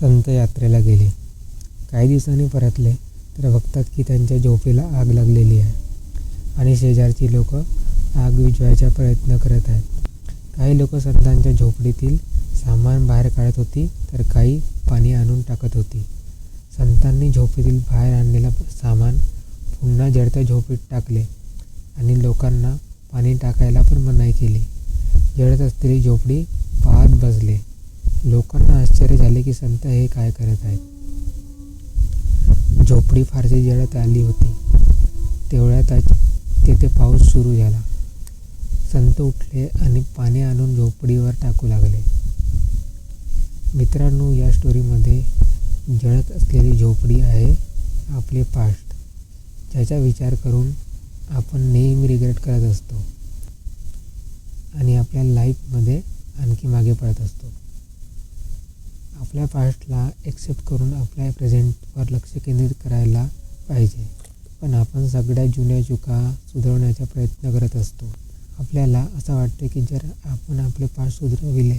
संत यात्रेला गेले. काही दिवसांनी परतले तर बघतात की त्यांच्या झोपेला आग लागलेली आहे. आणि शेजारची लोक आग विझवायचा प्रयत्न करत आहेत. काही लोक संतांच्या झोपडीतील सामान बाहेर काढत होती तर काही पाणी आणून टाकत होती. संतांनी झोपडीतील बाहेर आणलेलं सामान पुन्हा जडत्या झोपडीत टाकले आणि लोकांना पाणी टाकायला पण मनाई केली. जळत असलेली झोपडी पाहत बसले. लोकांना आश्चर्य झाले की संत हे काय करत आहेत. झोपडी फारशी जळत आली होती. तेवढ्यात तेथे पाऊस सुरू झाला. संत उठले आणि पाणी आणून झोपडीवर टाकू लागले. मित्रांनो या स्टोरीमध्ये जळत असलेली झोपडी आहे आपले पास्ट ज्याचा विचार करून आपण नेहमी रिग्रेट करत असतो आणि आपल्या लाईफमध्ये आणखी मागे पडत असतो. आपल्या पास्टला एक्सेप्ट करून आपल्या प्रेझेंटवर लक्ष केंद्रित करायला पाहिजे. पण आपण सगळ्या जुन्या चुका सुधारण्याचा प्रयत्न करत असतो. आपल्याला असं वाटतं की जर आपण आपले पार्ट सुधरविले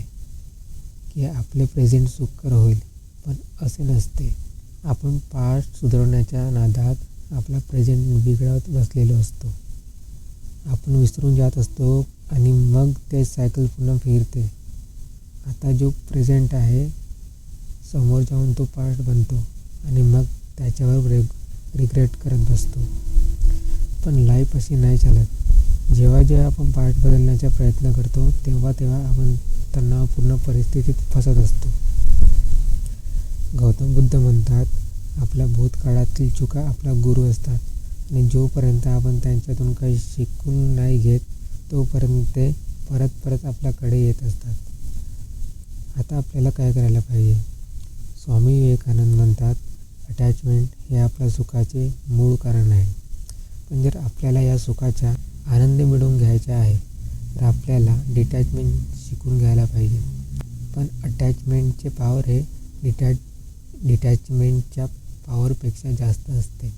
की आपले प्रेझेंट सुखकर होईल. पण असे नसते. आपण पास्ट सुधारण्याच्या नादात आपला प्रेझेंट बिघडवत बसलेलो असतो. आपण विसरून जात असतो आणि मग ते सायकल पुन्हा फिरते. आता जो प्रेझेंट आहे समोर जाऊन तो पार्ट बनतो आणि मग त्याच्यावर रेग रिग्रेट करत बसतो. पण लाईफ अशी नाही चालत. जेव्हा जेव्हा आपण पार्ट बदलण्याचा प्रयत्न करतो तेव्हा तेव्हा आपण तणावपूर्ण परिस्थितीत फसत असतो. गौतम बुद्ध म्हणतात आपल्या भूतकाळातील चुका आपला गुरु असतात आणि जोपर्यंत आपण त्यांच्यातून काही शिकून नाही घेत तोपर्यंत ते परत परत आपल्याकडे येत असतात. आता आपल्याला काय करायला पाहिजे? स्वामी विवेकानंद म्हणतात अटॅचमेंट हे आपल्या सुखाचे मूळ कारण आहे. पण जर आपल्याला या सुखाचा आनंद मिळवून घ्यायचा आहे तर आपल्याला डिटॅचमेंट शिकून घ्यायला पाहिजे. पण अटॅचमेंटचे पॉवर हे डिटॅच डिटॅचमेंटच्या पॉवरपेक्षा जास्त असते.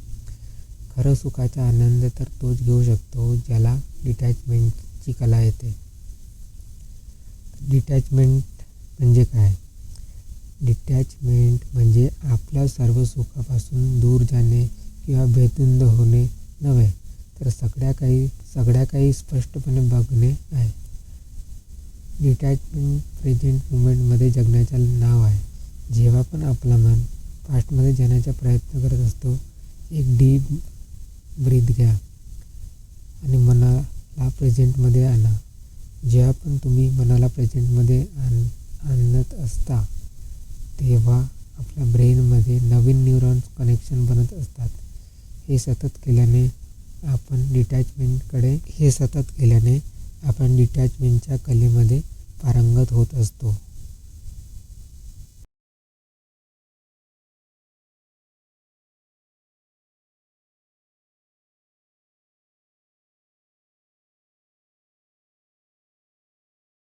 खरं सुखाचा आनंद तर तोच घेऊ शकतो ज्याला डिटॅचमेंटची कला येते. डिटॅचमेंट म्हणजे काय? डिटॅचमेंट म्हणजे आपल्या सर्व सुखापासून दूर जाणे किंवा बेतुंद होणे नव्हे तर सगळ्या काही सगळ्या काही स्पष्टपणे बघणे आहे. डिटॅचमेंट प्रेझेंट मुवमेंटमध्ये जगण्याचे नाव आहे. जेव्हा पण आपला मन पास्टमध्ये जाण्याचा प्रयत्न करत असतो एक डीप ब्रीथ घ्या आणि मनाला प्रेझेंटमध्ये आणा. जेव्हा पण तुम्ही मनाला प्रेझेंटमध्ये आण आणत असता तेव्हा आपल्या ब्रेनमध्ये नवीन न्यूरॉन्स कनेक्शन बनत असतात. हे सतत केल्याने आपण डिटॅचमेंटकडे हे सतत केल्याने आपण डिटॅचमेंटच्या कलेमध्ये पारंगत होत असतो.